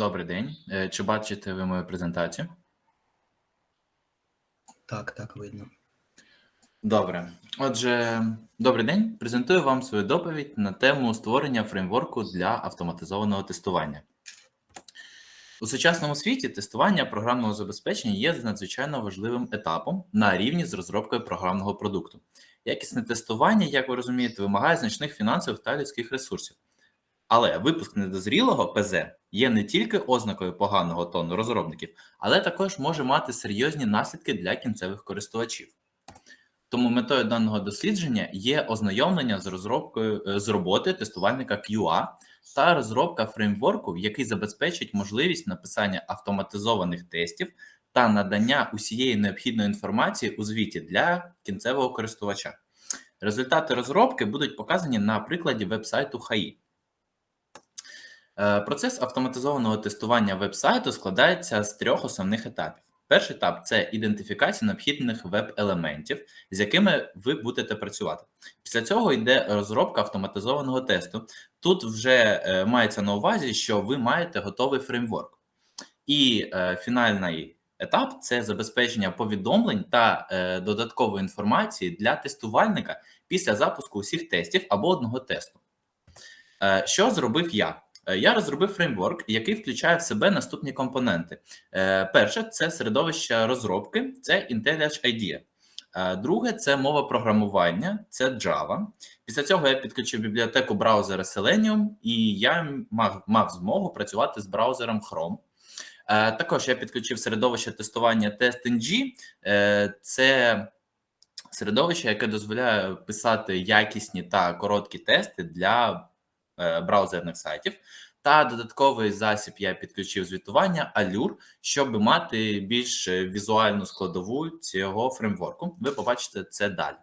Добрий день. Е, Чи бачите ви мою презентацію? Так, так, видно. Добре. Отже, добрий день. Презентую вам свою доповідь на тему створення фреймворку для автоматизованого тестування. У сучасному світі тестування програмного забезпечення є надзвичайно важливим етапом на рівні з розробкою програмного продукту. Якісне тестування, як ви розумієте, вимагає значних фінансових та людських ресурсів. Але випуск недозрілого ПЗ є не тільки ознакою поганого тону розробників, але також може мати серйозні наслідки для кінцевих користувачів. Тому метою даного дослідження є ознайомлення з розробкою е, з роботи тестувальника QA та розробка фреймворку, який забезпечить можливість написання автоматизованих тестів та надання усієї необхідної інформації у звіті для кінцевого користувача. Результати розробки будуть показані на прикладі веб-сайту HAI. Е, Процес автоматизованого тестування веб-сайту складається з трьох основних етапів. Перший етап це ідентифікація необхідних веб-елементів, з якими ви будете працювати. Після цього йде розробка автоматизованого тесту. Тут вже е, мається на увазі, що ви маєте готовий фреймворк. І е, фінальний етап це забезпечення повідомлень та е, додаткової інформації для тестувальника після запуску усіх тестів або одного тесту. Е, що зробив я? Е, Я розробив фреймворк, який включає в себе наступні компоненти. Е, Перше це середовище розробки, це IntelliJ IDEA. Е, Друге це мова програмування, це Java. Після цього я підключив бібліотеку браузера Selenium, і я мав, мав змогу працювати з браузером Chrome. Також я підключив середовище тестування TestNG. Це середовище, яке дозволяє писати якісні та короткі тести для браузерних сайтів. Та додатковий засіб я підключив звітування Allure, щоб мати більш візуальну складову цього фреймворку. Ви побачите це далі.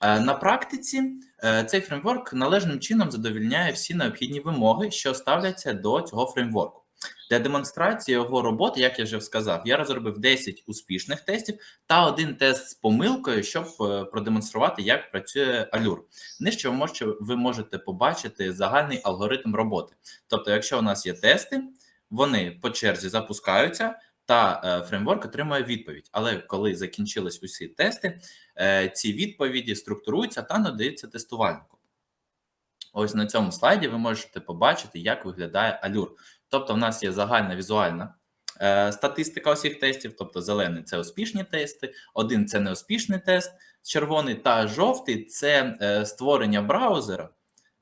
Е, На практиці е, цей фреймворк належним чином задовільняє всі необхідні вимоги, що ставляться до цього фреймворку. Для демонстрації його роботи, як я вже сказав, я розробив 10 успішних тестів та один тест з помилкою, щоб е, продемонструвати, як працює Allure. Нижче ви можете, побачити загальний алгоритм роботи. Тобто, якщо у нас є тести, вони по черзі запускаються, та е, фреймворк отримує відповідь. Але коли закінчились усі тести, е, ці відповіді структуруються та надаються тестувальнику. Ось на цьому слайді ви можете побачити, як виглядає Allure. Тобто, в нас є загальна візуальна е, статистика усіх тестів, тобто зелений це успішні тести, один це неуспішний тест, червоний та жовтий це е, створення браузера,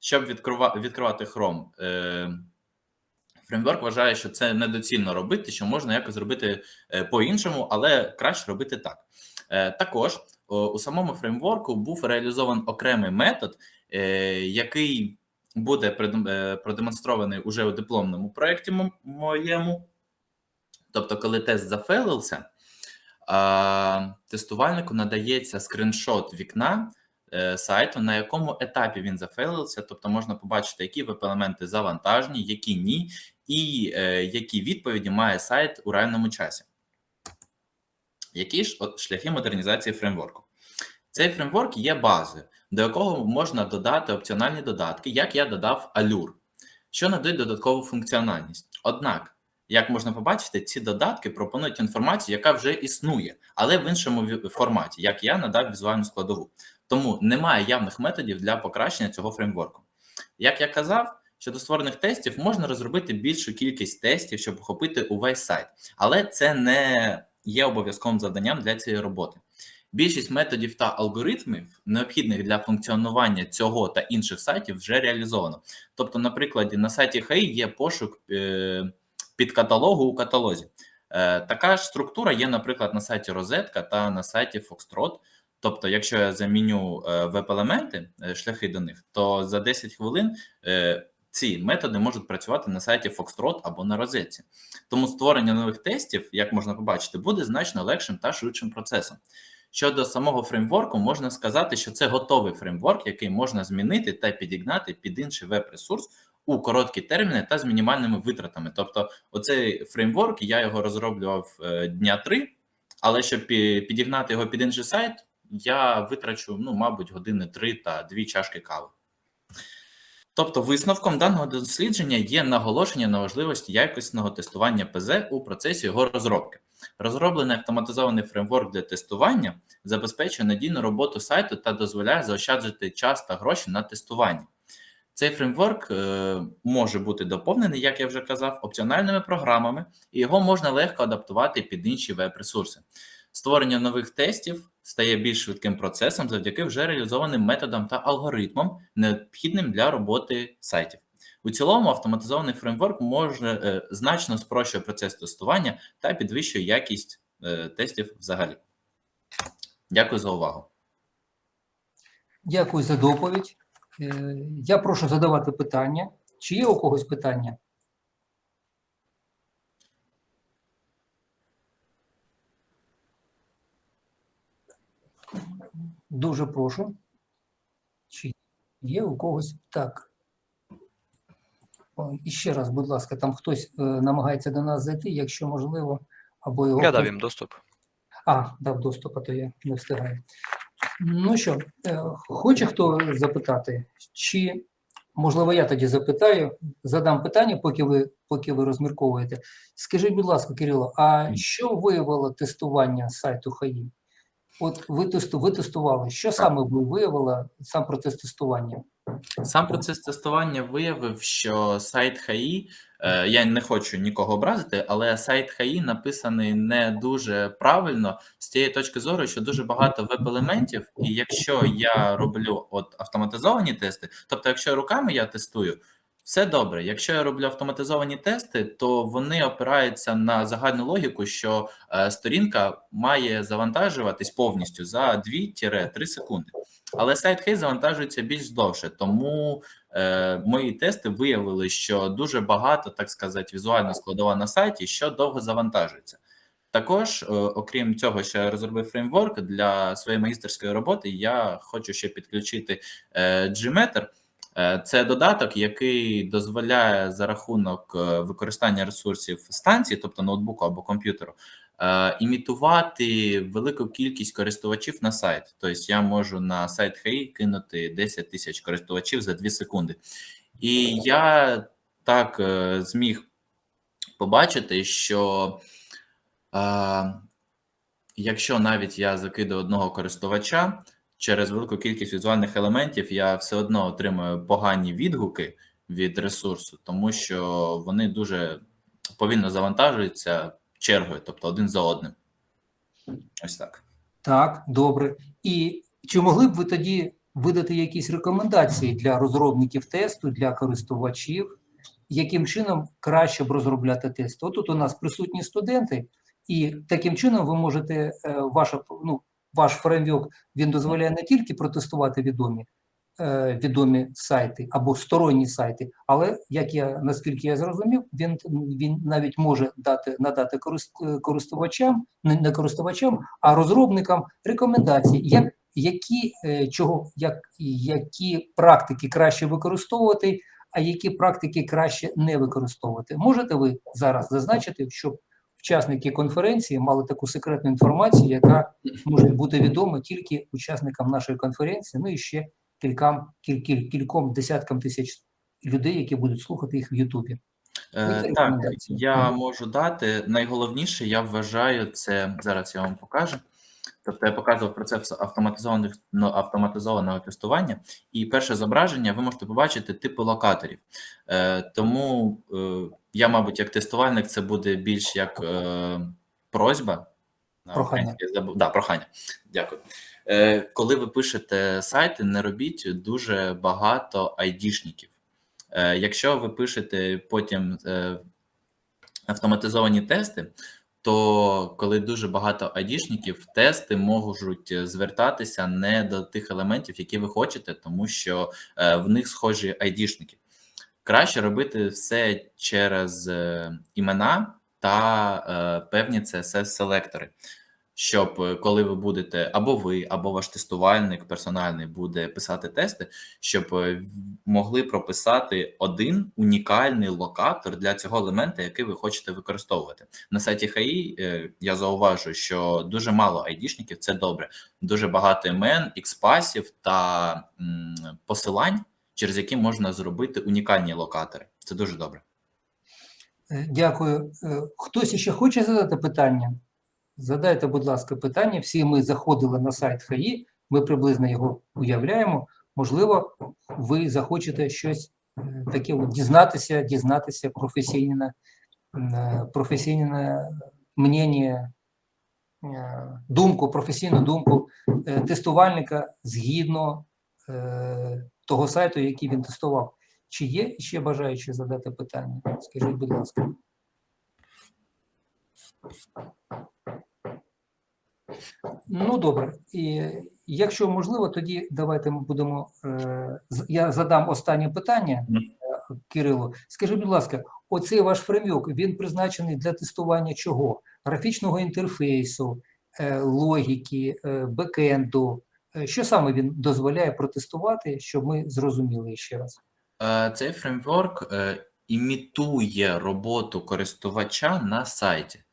щоб відкрива- відкривати Chrome. Е, Фреймворк вважає, що це недоцільно робити, що можна якось зробити по-іншому, але краще робити так. Також у самому фреймворку був реалізований окремий метод, який буде е, продемонстрований уже у дипломному проєкті моєму. Тобто, коли тест зафейлився, тестувальнику надається скріншот вікна е, сайту, на якому етапі він зафейлився. Тобто можна побачити, які веб-елементи завантажені, які ні, і е, які відповіді має сайт у реальному часі. Які ж шляхи модернізації фреймворку? Цей фреймворк є базою, до якого можна додати опціональні додатки, як я додав Allure, що надають додаткову функціональність. Однак, як можна побачити, ці додатки пропонують інформацію, яка вже існує, але в іншому форматі, як я надав візуальну складову. Тому немає явних методів для покращення цього фреймворку. Як я казав, щодо створених тестів можна розробити більшу кількість тестів, щоб охопити увесь сайт, але це не є обов'язковим завданням для цієї роботи. Більшість методів та алгоритмів, необхідних для функціонування цього та інших сайтів, вже реалізовано. Тобто, наприклад, на сайті HAI є пошук е, під каталогу у каталозі. Е, така ж структура є, наприклад, на сайті Розетка та на сайті Foxtrot. Тобто, якщо я заміню е, веб-елементи, шляхи до них, то за 10 хвилин ці методи можуть працювати на сайті Foxtrot або на розетці. Тому створення нових тестів, як можна побачити, буде значно легшим та швидшим процесом. Щодо самого фреймворку, можна сказати, що це готовий фреймворк, який можна змінити та підігнати під інший веб-ресурс у короткі терміни та з мінімальними витратами. Тобто, оцей фреймворк я його розроблював е, дня три, але щоб підігнати його під інший сайт, я витрачу, ну, мабуть, години три та дві чашки кави. Тобто, висновком даного дослідження є наголошення на важливості якісного тестування ПЗ у процесі його розробки. Розроблений автоматизований фреймворк для тестування забезпечує надійну роботу сайту та дозволяє заощаджувати час та гроші на тестування. Цей фреймворк е, може бути доповнений, як я вже казав, опціональними програмами, і його можна легко адаптувати під інші веб-ресурси. Створення нових тестів стає більш швидким процесом завдяки вже реалізованим методам та алгоритмам, необхідним для роботи сайтів. У цілому, автоматизований фреймворк може е, значно спрощує процес тестування та підвищує якість е, тестів взагалі. Дякую за увагу. Дякую за доповідь. Е, Я прошу задавати питання. Чи є у когось питання? Дуже прошу. Чи є у когось так? І ще раз, будь ласка, там хтось е, намагається до нас зайти, якщо можливо, або його Я дав їм доступ. а, дав доступ, а то я не встигаю. Ну що, е, хоче хто запитати? Чи, можливо, я тоді запитаю, задам питання, поки ви, поки ви розмірковуєте. Скажіть, будь ласка, Кирило, а що виявило тестування сайту ХАІ? От ви, тесту, ви тестували, що саме ви виявили сам процес тестування? Сам процес тестування виявив, що сайт ХАІ, е, я не хочу нікого образити, але сайт ХАІ написаний не дуже правильно з тієї точки зору, що дуже багато веб-елементів, і якщо я роблю от автоматизовані тести, тобто, якщо руками я тестую, все добре. Якщо я роблю автоматизовані тести, то вони опираються на загальну логіку, що е, сторінка має завантажуватись повністю за 2-3 секунди. Але сайт Хей завантажується більш довше, тому е, мої тести виявили, що дуже багато, так сказати, візуальна складова на сайті, що довго завантажується. Також, е, окрім цього, що я розробив фреймворк для своєї магістерської роботи, я хочу ще підключити е, Gmeter. Е, Це додаток, який дозволяє за рахунок використання ресурсів станції, тобто ноутбуку або комп'ютеру, імітувати велику кількість користувачів на сайт. Тобто я можу на сайт ХАІ кинути 10 тисяч користувачів за 2 секунди. І я так е, зміг побачити, що е, якщо навіть я закидаю одного користувача, через велику кількість візуальних елементів я все одно отримую погані відгуки від ресурсу, тому що вони дуже повільно завантажуються чергою, тобто один за одним. Ось так. Так, добре. І чи могли б ви тоді видати якісь рекомендації для розробників тесту, для користувачів, яким чином краще б розробляти тест? От тут у нас присутні студенти, і таким чином ви можете, е, ваша, ну, ваш фреймворк, він дозволяє не тільки протестувати відомі, відомі сайти або сторонні сайти, але, як я, наскільки я зрозумів, він, він навіть може дати, надати корист- користувачам, не не користувачам, а розробникам рекомендації, як, які, е, чого, як, які практики краще використовувати, а які практики краще не використовувати. Можете ви зараз зазначити, щоб учасники конференції мали таку секретну інформацію, яка може бути відома тільки учасникам нашої конференції, ну і ще кількам, кіль, кіль, кільком десяткам тисяч людей, які будуть слухати їх в Ютубі. Е, так, я можу дати. Найголовніше, я вважаю, це зараз я вам покажу. Тобто я показував процес автоматизованих ну, автоматизованого тестування, і перше зображення ви можете побачити типи локаторів. Е, тому е, я, мабуть, як тестувальник, це буде більш як е, просьба. Прохання. забув. Да, прохання. Дякую. Е, коли ви пишете сайти, не робіть дуже багато айдішників. Е, якщо ви пишете потім е, автоматизовані тести, то коли дуже багато айдішників, тести можуть звертатися не до тих елементів, які ви хочете, тому що е, в них схожі айдішники. Краще робити все через е, імена та е, певні CSS-селектори, щоб е, коли ви будете або ви, або ваш тестувальник персональний буде писати тести, щоб е, могли прописати один унікальний локатор для цього елемента, який ви хочете використовувати. На сайті ХАІ я зауважу, що дуже мало айдішників, це добре. Дуже багато імен, експасів та посилань, через які можна зробити унікальні локатори. Це дуже добре. Е, Дякую. Е, Хтось ще хоче задати питання? Задайте, будь ласка, питання. Всі ми заходили на сайт ХАІ, ми приблизно його уявляємо. Можливо, ви захочете щось е, таке дізнатися, дізнатися професійне, професійне мнення, думку, професійну думку тестувальника згідно того сайту, який він тестував. Чи є ще бажаючі задати питання? Скажіть, будь ласка. Ну, добре. І якщо можливо, тоді давайте ми будемо. е, Я задам останнє питання е, Кирилу. Скажіть, будь ласка, оцей ваш фреймворк, він призначений для тестування чого? Графічного інтерфейсу, е, логіки, е, бекенду. Що саме він дозволяє протестувати, щоб ми зрозуміли ще раз? Е, Цей фреймворк е, імітує роботу користувача на сайті.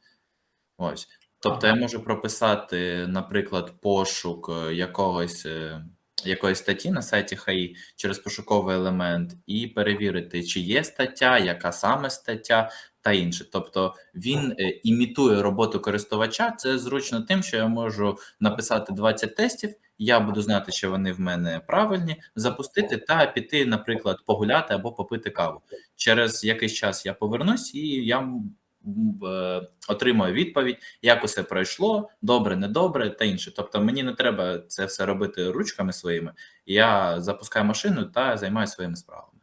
Ось. Тобто я можу прописати, наприклад, пошук е, якогось, е, якоїсь статті на сайті ХАІ через пошуковий елемент і перевірити, чи є стаття, яка саме стаття та інше. Тобто він е, імітує роботу користувача. Це зручно тим, що я можу написати 20 тестів, я буду знати, що вони в мене правильні, запустити та піти, наприклад, погуляти або попити каву. Через якийсь час я повернусь і я е, отримаю відповідь, як усе пройшло, добре, недобре та інше. Тобто мені не треба це все робити ручками своїми. Я запускаю машину та займаюся своїми справами.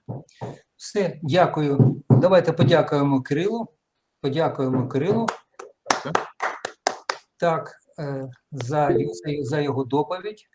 Все, дякую. Давайте подякуємо Кирилу. Подякуємо Кирилу. Так, за, за, за його доповідь.